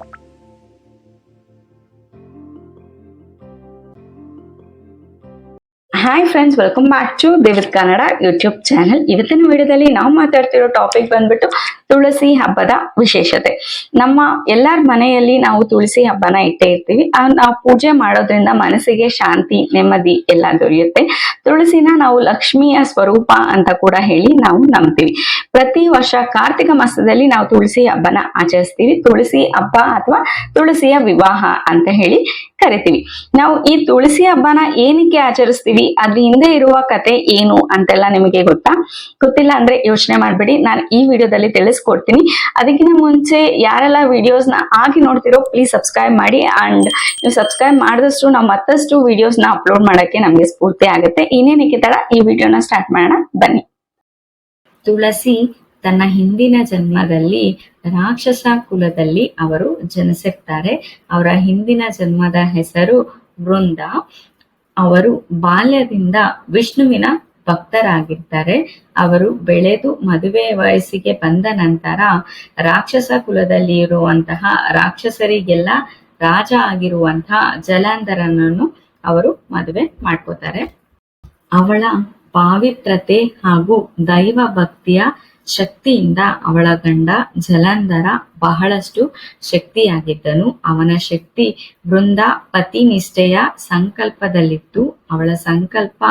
음. Hi friends welcome back to Devath Kannada YouTube channel ಇವತ್ತಿನ ವಿಡಿಯೋದಲ್ಲಿ ನಾವು ಮಾತಾಡ್ತಿರೋ ಟಾಪಿಕ್ ಬಂದ್ಬಿಟ್ಟು ತುಳಸಿ ಹಬ್ಬದ ವಿಶೇಷತೆ. ನಮ್ಮ ಎಲ್ಲರ ಮನೆಯಲ್ಲಿ ನಾವು ತುಳಸಿ ಹಬ್ಬನ ಇಟ್ಟೇ ಇರ್ತೀವಿ. ನಾವು ಪೂಜೆ ಮಾಡೋದ್ರಿಂದ ಮನಸ್ಸಿಗೆ ಶಾಂತಿ, ನೆಮ್ಮದಿ ಎಲ್ಲ ದೊರೆಯುತ್ತೆ. ತುಳಸಿನ ನಾವು ಲಕ್ಷ್ಮಿಯ ಸ್ವರೂಪ ಅಂತ ಕೂಡ ಹೇಳಿ ನಾವು ನಂಬ್ತೀವಿ. ಪ್ರತಿ ವರ್ಷ ಕಾರ್ತಿಕ ಮಾಸದಲ್ಲಿ ನಾವು ತುಳಸಿ ಹಬ್ಬನ ಆಚರಿಸ್ತೀವಿ. ತುಳಸಿ ಹಬ್ಬ ಅಥವಾ ತುಳಸಿಯ ವಿವಾಹ ಅಂತ ಹೇಳಿ ಕರಿತೀವಿ. ನಾವು ಈ ತುಳಸಿ ಹಬ್ಬನ ಏನಕ್ಕೆ ಆಚರಿಸ್ತೀವಿ ಅದ್ರ ಹಿಂದೆ ಇರುವ ಕತೆ ಏನು ಅಂತೆಲ್ಲ ನಿಮಗೆ ಗೊತ್ತಾ? ಗೊತ್ತಿಲ್ಲ ಅಂದ್ರೆ ಯೋಚನೆ ಮಾಡ್ಬೇಡಿ. ನಾನು ಈ ವಿಡಿಯೋದಲ್ಲಿ ತಿಳಿಸ್ಕೊಡ್ತೀನಿ. ಅದಕ್ಕಿಂತ ಮುಂಚೆ ಯಾರೆಲ್ಲ ವಿಡಿಯೋಸ್ನ ಆಗಿ ನೋಡ್ತಿರೋ ಪ್ಲೀಸ್ ಸಬ್ಸ್ಕ್ರೈಬ್ ಮಾಡಿ ಅಂಡ್ ನೀವು ಸಬ್ಸ್ಕ್ರೈಬ್ ಮಾಡಿದಷ್ಟು ನಾವು ಮತ್ತಷ್ಟು ವಿಡಿಯೋಸ್ನ ಅಪ್ಲೋಡ್ ಮಾಡಕ್ಕೆ ನಮಗೆ ಸ್ಫೂರ್ತಿ ಆಗುತ್ತೆ. ಇನ್ನೇನಕ್ಕೆ ತಡ ಈ ವಿಡಿಯೋನ ಸ್ಟಾರ್ಟ್ ಮಾಡೋಣ. ಬನ್ನಿ. ತುಳಸಿ ತನ್ನ ಹಿಂದಿನ ಜನ್ಮದಲ್ಲಿ ರಾಕ್ಷಸ ಕುಲದಲ್ಲಿ ಅವರು ಜನಿಸಿರ್ತಾರೆ. ಅವರ ಹಿಂದಿನ ಜನ್ಮದ ಹೆಸರು ವೃಂದ. ಅವರು ಬಾಲ್ಯದಿಂದ ವಿಷ್ಣುವಿನ ಭಕ್ತರಾಗಿರ್ತಾರೆ ಅವರು ಬೆಳೆದು ಮದುವೆ ವಯಸ್ಸಿಗೆ ಬಂದ ನಂತರ ರಾಕ್ಷಸ ಕುಲದಲ್ಲಿ ಇರುವಂತಹ ರಾಕ್ಷಸರಿಗೆಲ್ಲ ರಾಜ ಆಗಿರುವಂತಹ ಜಲಾಂಧರನನ್ನು ಅವರು ಮದುವೆ ಮಾಡ್ಕೋತಾರೆ. ಅವಳ ಪಾವಿತ್ರತೆ ಹಾಗೂ ದೈವ ಭಕ್ತಿಯ ಶಕ್ತಿಯಿಂದ ಅವಳ ಗಂಡ ಜಲಂಧರ ಬಹಳಷ್ಟು ಶಕ್ತಿಯಾಗಿದ್ದನು. ಅವನ ಶಕ್ತಿ ವೃಂದ ಪತಿನಿಷ್ಠೆಯ ಸಂಕಲ್ಪದಲ್ಲಿತ್ತು. ಅವಳ ಸಂಕಲ್ಪ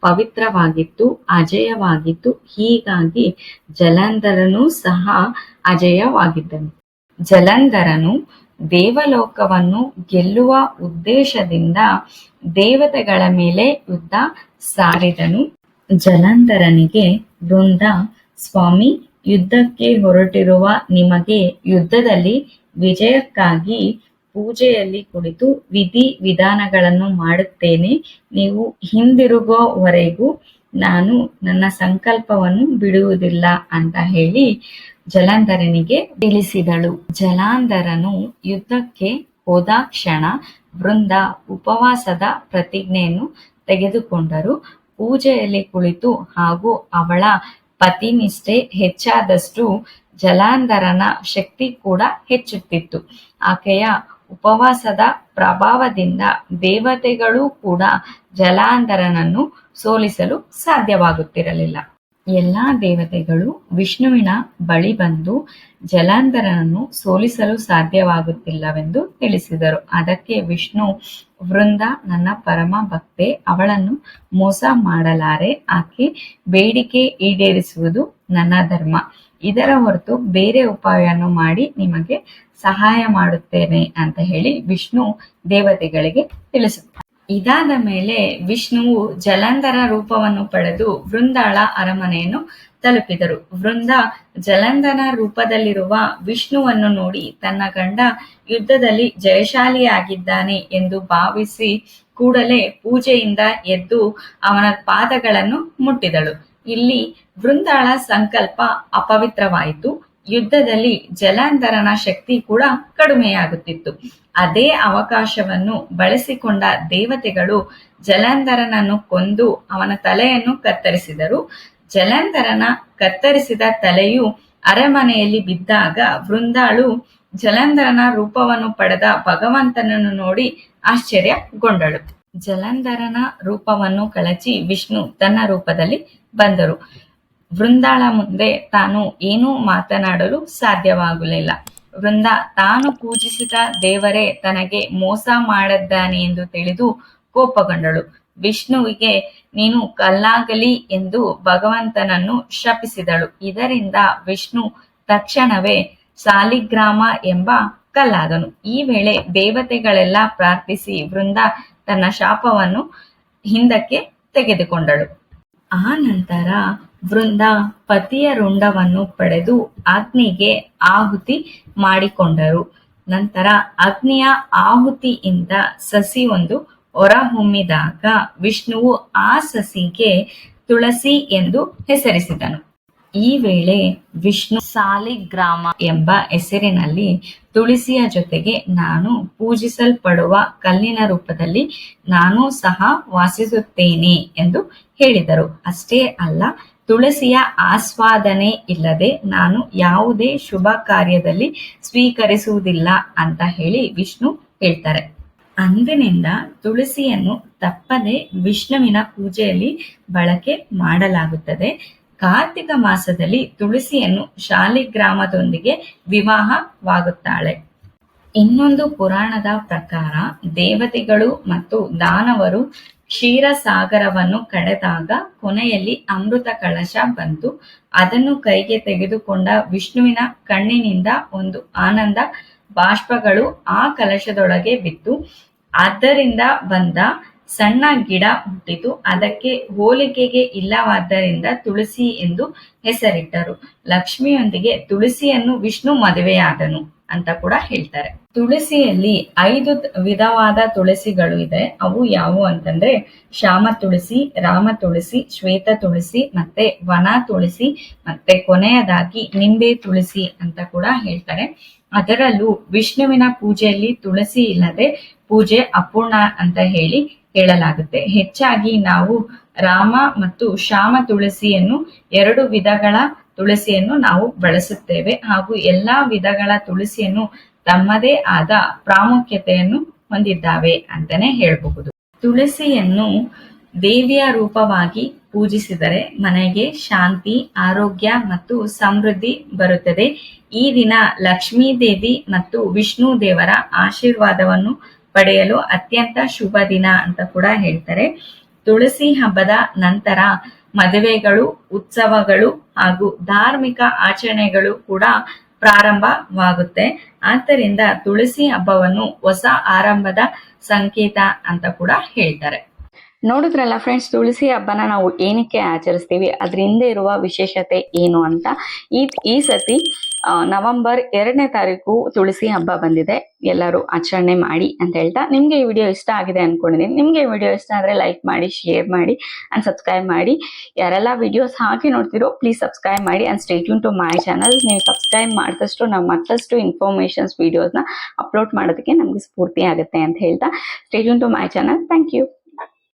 ಪವಿತ್ರವಾಗಿತ್ತು, ಅಜಯವಾಗಿತ್ತು. ಹೀಗಾಗಿ ಜಲಂಧರನು ಸಹ ಅಜಯವಾಗಿದ್ದನು. ಜಲಂಧರನು ದೇವಲೋಕವನ್ನು ಗೆಲ್ಲುವ ಉದ್ದೇಶದಿಂದ ದೇವತೆಗಳ ಮೇಲೆ ಯುದ್ಧ ಸಾರಿದನು. ಜಲಂಧರನಿಗೆ ವೃಂದ, ಸ್ವಾಮಿ, ಯುದ್ಧಕ್ಕೆ ಹೊರಟಿರುವ ನಿಮಗೆ ಯುದ್ಧದಲ್ಲಿ ವಿಜಯಕ್ಕಾಗಿ ಪೂಜೆಯಲ್ಲಿ ಕುಳಿತು ವಿಧಿ ವಿಧಾನಗಳನ್ನು ಮಾಡುತ್ತೇನೆ. ನೀವು ಹಿಂದಿರುಗುವವರೆಗೂ ನಾನು ನನ್ನ ಸಂಕಲ್ಪವನ್ನು ಬಿಡುವುದಿಲ್ಲ ಅಂತ ಹೇಳಿ ಜಲಂಧರನಿಗೆ ತಿಳಿಸಿದಳು. ಜಲಾಂಧರನು ಯುದ್ಧಕ್ಕೆ ಹೋದ ಕ್ಷಣ ವೃಂದ ಉಪವಾಸದ ಪ್ರತಿಜ್ಞೆಯನ್ನು ತೆಗೆದುಕೊಂಡರು. ಪೂಜೆಯಲ್ಲಿ ಕುಳಿತು ಹಾಗೂ ಅವಳ ಪತಿನಿಷ್ಠೆ ಹೆಚ್ಚಾದಷ್ಟು ಜಲಾಂಧರನ ಶಕ್ತಿ ಕೂಡ ಹೆಚ್ಚುತ್ತಿತ್ತು. ಆಕೆಯ ಉಪವಾಸದ ಪ್ರಭಾವದಿಂದ ದೇವತೆಗಳು ಕೂಡ ಜಲಾಂಧರನನ್ನು ಸೋಲಿಸಲು ಸಾಧ್ಯವಾಗುತ್ತಿರಲಿಲ್ಲ. ಎಲ್ಲಾ ದೇವತೆಗಳು ವಿಷ್ಣುವಿನ ಬಳಿ ಬಂದು ಜಲಾಂಧರನನ್ನು ಸೋಲಿಸಲು ಸಾಧ್ಯವಾಗುತ್ತಿಲ್ಲವೆಂದು ತಿಳಿಸಿದರು. ಅದಕ್ಕೆ ವಿಷ್ಣು, ವೃಂದ, ನನ್ನ ಪರಮ ಭಕ್ತೆ, ಅವಳನ್ನು ಮೋಸ ಮಾಡಲಾರೆ. ಆಕೆ ಬೇಡಿಕೆ ಈಡೇರಿಸುವುದು ನನ್ನ ಧರ್ಮ. ಇದರ ಹೊರತು ಬೇರೆ ಉಪಾಯವನ್ನು ಮಾಡಿ ನಿಮಗೆ ಸಹಾಯ ಮಾಡುತ್ತೇನೆ ಅಂತ ಹೇಳಿ ವಿಷ್ಣು ದೇವತೆಗಳಿಗೆ ತಿಳಿಸುತ್ತಾರೆ ಇದಾದ ಮೇಲೆ ವಿಷ್ಣುವು ಜಲಂಧರ ರೂಪವನ್ನು ಪಡೆದು ವೃಂದಾಳ ಅರಮನೆಯನ್ನು ತಲುಪಿದರು. ವೃಂದ ಜಲಂಧನ ರೂಪದಲ್ಲಿರುವ ವಿಷ್ಣುವನ್ನು ನೋಡಿ ತನ್ನ ಗಂಡ ಯುದ್ಧದಲ್ಲಿ ಜಯಶಾಲಿಯಾಗಿದ್ದಾನೆ ಎಂದು ಭಾವಿಸಿ ಕೂಡಲೇ ಪೂಜೆಯಿಂದ ಎದ್ದು ಅವನ ಪಾದಗಳನ್ನು ಮುಟ್ಟಿದಳು. ಇಲ್ಲಿ ವೃಂದಾಳ ಸಂಕಲ್ಪ ಅಪವಿತ್ರವಾಯಿತು. ಯುದ್ಧದಲ್ಲಿ ಜಲಾಂತರಣ ಶಕ್ತಿ ಕೂಡ ಕಡಿಮೆಯಾಗುತ್ತಿತ್ತು. ಅದೇ ಅವಕಾಶವನ್ನು ಬಳಸಿಕೊಂಡ ದೇವತೆಗಳು ಜಲಾಂತರನನ್ನು ಕೊಂದು ಅವನ ತಲೆಯನ್ನು ಕತ್ತರಿಸಿದರು. ಜಲಾಂತರನ ಕತ್ತರಿಸಿದ ತಲೆಯು ಅರಮನೆಯಲ್ಲಿ ಬಿದ್ದಾಗ ವೃಂದಾಳು ಜಲಂಧರನ ರೂಪವನ್ನು ಪಡೆದ ಭಗವಂತನನ್ನು ನೋಡಿ ಆಶ್ಚರ್ಯಗೊಂಡಳು. ಜಲಂಧರನ ರೂಪವನ್ನು ಕಳಚಿ ವಿಷ್ಣು ತನ್ನ ರೂಪದಲ್ಲಿ ಬಂದರು. ವೃಂದಾಳ ಮುಂದೆ ತಾನು ಏನೂ ಮಾತನಾಡಲು ಸಾಧ್ಯವಾಗಲಿಲ್ಲ. ವೃಂದ ತಾನು ಪೂಜಿಸಿದ ದೇವರೇ ತನಗೆ ಮೋಸ ಮಾಡದ್ದಾನೆ ಎಂದು ತಿಳಿದು ಕೋಪಗೊಂಡಳು. ವಿಷ್ಣುವಿಗೆ, ನೀನು ಕಲ್ಲಾಗಲಿ ಎಂದು ಭಗವಂತನನ್ನು ಶಪಿಸಿದಳು. ಇದರಿಂದ ವಿಷ್ಣು ತಕ್ಷಣವೇ ಸಾಲಿಗ್ರಾಮ ಎಂಬ ಕಲ್ಲಾದನು. ಈ ವೇಳೆ ದೇವತೆಗಳೆಲ್ಲ ಪ್ರಾರ್ಥಿಸಿ ವೃಂದ ತನ್ನ ಶಾಪವನ್ನು ಹಿಂದಕ್ಕೆ ತೆಗೆದುಕೊಂಡಳು. ಆ ನಂತರ ವೃಂದ ಪತಿಯ ರುಂಡವನ್ನು ಪಡೆದು ಅಗ್ನಿಗೆ ಆಹುತಿ ಮಾಡಿಕೊಂಡರು. ನಂತರ ಅಗ್ನಿಯ ಆಹುತಿಯಿಂದ ಸಸಿ ಒಂದು ಹೊರಹೊಮ್ಮಿದಾಗ ವಿಷ್ಣುವು ಆ ಸಸಿಗೆ ತುಳಸಿ ಎಂದು ಹೆಸರಿಸಿದನು. ಈ ವೇಳೆ ವಿಷ್ಣು ಸಾಲಿಗ್ರಾಮ ಎಂಬ ಹೆಸರಿನಲ್ಲಿ ತುಳಸಿಯ ಜೊತೆಗೆ ನಾನು ಪೂಜಿಸಲ್ಪಡುವ ಕಲ್ಲಿನ ರೂಪದಲ್ಲಿ ನಾನು ಸಹ ವಾಸಿಸುತ್ತೇನೆ ಎಂದು ಹೇಳಿದರು. ಅಷ್ಟೇ ಅಲ್ಲ ತುಳಸಿಯ ಆಸ್ವಾದನೆ ಇಲ್ಲದೆ ನಾನು ಯಾವುದೇ ಶುಭ ಕಾರ್ಯದಲ್ಲಿ ಸ್ವೀಕರಿಸುವುದಿಲ್ಲ ಅಂತ ಹೇಳಿ ವಿಷ್ಣು ಹೇಳ್ತಾರೆ. ಅಂದಿನಿಂದ ತುಳಸಿಯನ್ನು ತಪ್ಪದೆ ವಿಷ್ಣುವಿನ ಪೂಜೆಯಲ್ಲಿ ಬಳಕೆ ಮಾಡಲಾಗುತ್ತದೆ. ಕಾರ್ತಿಕ ಮಾಸದಲ್ಲಿ ತುಳಸಿಯನ್ನು ಶಾಲಿಗ್ರಾಮದೊಂದಿಗೆ ವಿವಾಹವಾಗುತ್ತಾಳೆ. ಇನ್ನೊಂದು ಪುರಾಣದ ಪ್ರಕಾರ ದೇವತೆಗಳು ಮತ್ತು ದಾನವರು ಕ್ಷೀರಸಾಗರವನ್ನು ಕಡೆದಾಗ ಕೊನೆಯಲ್ಲಿ ಅಮೃತ ಕಳಶ ಬಂತು. ಅದನ್ನು ಕೈಗೆ ತೆಗೆದುಕೊಂಡ ವಿಷ್ಣುವಿನ ಕಣ್ಣಿನಿಂದ ಒಂದು ಆನಂದ ಬಾಷ್ಪಗಳು ಆ ಕಲಶದೊಳಗೆ ಬಿತ್ತು. ಆದ್ದರಿಂದ ಬಂದ ಸಣ್ಣ ಗಿಡ ಹುಟ್ಟಿತು ಅದಕ್ಕೆ ಹೋಲಿಕೆಗೆ ಇಲ್ಲವಾದ್ದರಿಂದ ತುಳಸಿ ಎಂದು ಹೆಸರಿಟ್ಟರು. ಲಕ್ಷ್ಮಿಯೊಂದಿಗೆ ತುಳಸಿಯನ್ನು ವಿಷ್ಣು ಮದುವೆಯಾದನು. ಅಂತ ಕೂಡ ಹೇಳ್ತಾರೆ. ತುಳಸಿಯಲ್ಲಿ ಐದು ವಿಧವಾದ ತುಳಸಿಗಳು ಇದೆ. ಅವು ಯಾವುವು ಅಂತಂದ್ರೆ ಶ್ಯಾಮ ತುಳಸಿ, ರಾಮ ತುಳಸಿ, ಶ್ವೇತ ತುಳಸಿ, ಮತ್ತೆ ವನ ತುಳಸಿ, ಮತ್ತೆ ಕೊನೆಯದಾಗಿ ನಿಂಬೆ ತುಳಸಿ ಅಂತ ಕೂಡ ಹೇಳ್ತಾರೆ. ಅದರಲ್ಲೂ ವಿಷ್ಣುವಿನ ಪೂಜೆಯಲ್ಲಿ ತುಳಸಿ ಇಲ್ಲದೆ ಪೂಜೆ ಅಪೂರ್ಣ ಅಂತ ಹೇಳಿ ಹೇಳಲಾಗುತ್ತೆ ಹೆಚ್ಚಾಗಿ ನಾವು ರಾಮ ಮತ್ತು ಶ್ಯಾಮ ತುಳಸಿಯನ್ನು ಎರಡು ವಿಧಗಳ ತುಳಸಿಯನ್ನು ನಾವು ಬಳಸುತ್ತೇವೆ. ಹಾಗೂ ಎಲ್ಲಾ ವಿಧಗಳ ತುಳಸಿಯನ್ನು ತಮ್ಮದೇ ಆದ ಪ್ರಾಮುಖ್ಯತೆಯನ್ನು ಹೊಂದಿದ್ದಾವೆ ಅಂತಾನೆ ಹೇಳಬಹುದು. ತುಳಸಿಯನ್ನು ದೇವಿಯ ರೂಪವಾಗಿ ಪೂಜಿಸಿದರೆ ಮನೆಗೆ ಶಾಂತಿ, ಆರೋಗ್ಯ ಮತ್ತು ಸಮೃದ್ಧಿ ಬರುತ್ತದೆ. ಈ ದಿನ ಲಕ್ಷ್ಮೀ ದೇವಿ ಮತ್ತು ವಿಷ್ಣು ದೇವರ ಆಶೀರ್ವಾದವನ್ನು ಪಡೆಯಲು ಅತ್ಯಂತ ಶುಭ ದಿನ ಅಂತ ಕೂಡ ಹೇಳ್ತಾರೆ. ತುಳಸಿ ಹಬ್ಬದ ನಂತರ ಮದುವೆಗಳು, ಉತ್ಸವಗಳು ಹಾಗೂ ಧಾರ್ಮಿಕ ಆಚರಣೆಗಳು ಕೂಡ ಪ್ರಾರಂಭವಾಗುತ್ತೆ. ಆದ್ದರಿಂದ ತುಳಸಿ ಹಬ್ಬವನ್ನು ಹೊಸ ಆರಂಭದ ಸಂಕೇತ ಅಂತ ಕೂಡ ಹೇಳ್ತಾರೆ. ನೋಡಿದ್ರಲ್ಲ ಫ್ರೆಂಡ್ಸ್ ತುಳಸಿ ಹಬ್ಬನ ನಾವು ಏನಕ್ಕೆ ಆಚರಿಸ್ತೀವಿ? ಅದ್ರ ಹಿಂದೆ ಇರುವ ವಿಶೇಷತೆ ಏನು ಅಂತ? ಈ ಈ ಸತಿ ನವೆಂಬರ್ ಎರಡನೇ ತಾರೀಕು ತುಳಸಿ ಹಬ್ಬ ಬಂದಿದೆ. ಎಲ್ಲರೂ ಆಚರಣೆ ಮಾಡಿ ಅಂತ ಹೇಳ್ತಾ ನಿಮ್ಗೆ ಈ ವಿಡಿಯೋ ಇಷ್ಟ ಆಗಿದೆ ಅನ್ಕೊಂಡಿದ್ದೀನಿ ನಿಮ್ಗೆ ಈ ವಿಡಿಯೋ ಇಷ್ಟ ಆದ್ರೆ ಲೈಕ್ ಮಾಡಿ ಶೇರ್ ಮಾಡಿ ಅಂಡ್ ಸಬ್ಸ್ಕ್ರೈಬ್ ಮಾಡಿ. ಯಾರೆಲ್ಲ ವಿಡಿಯೋಸ್ ಹಾಕಿ ನೋಡ್ತಿರೋ ಪ್ಲೀಸ್ ಸಬ್ಸ್ಕ್ರೈಬ್ ಮಾಡಿ and stay tuned to my channel ನೀವು ಸಬ್ಸ್ಕ್ರೈಬ್ ಮಾಡಿದಷ್ಟು ನಾವು ಮತ್ತಷ್ಟು ಇನ್ಫಾರ್ಮೇಶನ್ಸ್ ವಿಡಿಯೋಸ್ನ ಅಪ್ಲೋಡ್ ಮಾಡೋದಕ್ಕೆ ನಮಗೆ ಸ್ಫೂರ್ತಿ ಆಗುತ್ತೆ ಅಂತ ಹೇಳ್ತಾ. Stay tuned to my channel thank you